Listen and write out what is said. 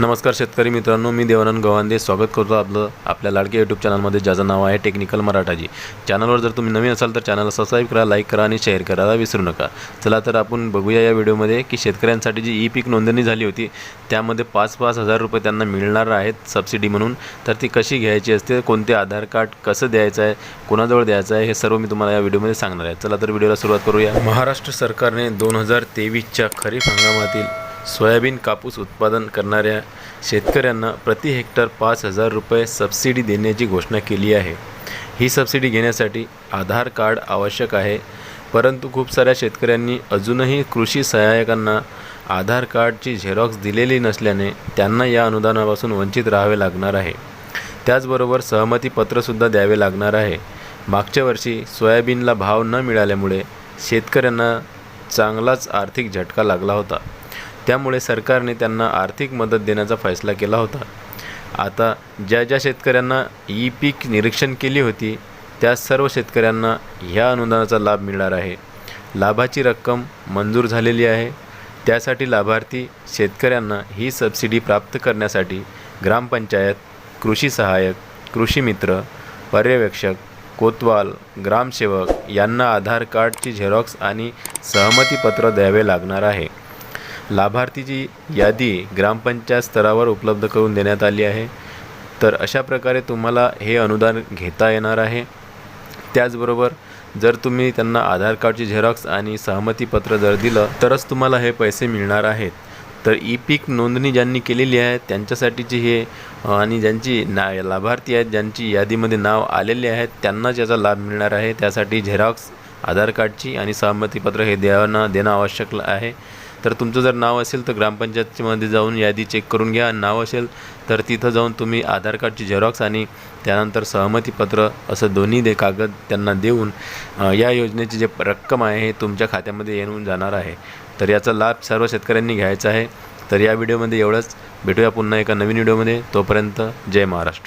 नमस्कार शेतकरी मित्रांनो मी देवानंद गवांदे. स्वागत करतो आपलं आपल्या लाडके यूट्यूब चॅनलमध्ये ज्याचं नाव आहे टेक्निकल मराठाजी. चॅनलवर जर तुम्ही नवीन असाल तर चॅनलला सबस्क्राईब करा लाईक करा आणि शेअर करायला विसरू नका. चला तर आपण बघूया या व्हिडिओमध्ये की शेतकऱ्यांसाठी जी ई पीक नोंदणी झाली होती त्यामध्ये पाच पाच हजार रुपये त्यांना मिळणार आहेत सबसिडी म्हणून. तर ती कशी घ्यायची असते कोणते आधार कार्ड कसं द्यायचं आहे कोणाजवळ द्यायचं आहे हे सर्व मी तुम्हाला या व्हिडिओमध्ये सांगणार आहे. चला तर व्हिडिओला सुरुवात करूया. महाराष्ट्र सरकारने दोन हजार तेवीसच्या खरीप हंगामातील सोयाबीन कापूस उत्पादन करणाऱ्या शेतकऱ्यांना प्रति हेक्टर पाच हजार रुपये सबसिडी देण्याची घोषणा केली आहे. ही सबसिडी घेण्यासाठी आधार कार्ड आवश्यक आहे परंतु खूप साऱ्या शेतकऱ्यांनी अजूनही कृषी सहाय्यकांना आधार कार्डची झेरॉक्स दिलेली नसल्याने त्यांना या अनुदानापासून वंचित राहावे लागणार आहे. त्याचबरोबर सहमतीपत्रसुद्धा द्यावे लागणार आहे. मागच्या वर्षी सोयाबीनला भाव न मिळाल्यामुळे शेतकऱ्यांना चांगलाच आर्थिक झटका लागला होता. त्यामुळे सरकारने त्यांना आर्थिक मदत देण्याचा फैसला केला होता. आता ज्या ज्या शेतकऱ्यांना ई पीक निरीक्षण केली होती त्या सर्व शेतकऱ्यांना ह्या अनुदानाचा लाभ मिळणार आहे. लाभाची रक्कम मंजूर झालेली आहे. त्यासाठी लाभार्थी शेतकऱ्यांना ही सबसिडी प्राप्त करण्यासाठी ग्रामपंचायत कृषी सहाय्यक कृषी मित्र पर्यवेक्षक कोतवाल ग्रामसेवक यांना आधार कार्डची झेरॉक्स आणि सहमतीपत्र द्यावे लागणार आहे. लाभार्थीची यादी ग्रामपंचायत स्तरावर उपलब्ध करून देण्यात आली आहे. तर अशा प्रकारे तुम्हाला हे अनुदान घेता येणार आहे. त्याचबरोबर जर तुम्ही त्यांना आधार कार्डची झेरॉक्स आणि सहमतीपत्र जर दिलं तरच तुम्हाला हे पैसे मिळणार आहेत. तर ई पीक नोंदणी ज्यांनी केलेली आहे त्यांच्यासाठीची हे आणि ज्यांची ना लाभार्थी आहेत ज्यांची यादीमध्ये नाव आलेले आहेत त्यांनाच याचा लाभ मिळणार आहे. त्यासाठी झेरॉक्स आधार कार्डची आणि सहमतीपत्र हे द्यावं देणं आवश्यक आहे. तर तुमचं जर नाव असेल तर ग्रामपंचायतमध्ये जाऊन यादी चेक करून घ्या. नाव असेल तर तिथं जाऊन तुम्ही आधार कार्डची झेरॉक्स आणि त्यानंतर सहमतीपत्र असं दोन्ही दे कागद त्यांना देऊन या योजनेची जे रक्कम आहे हे तुमच्या खात्यामध्ये येऊन जाणार आहे. तर याचा लाभ सर्व शेतकऱ्यांनी घ्यायचा आहे. तर या व्हिडिओमध्ये एवढंच. भेटूया पुन्हा एका नवीन व्हिडिओमध्ये. तोपर्यंत जय महाराष्ट्र.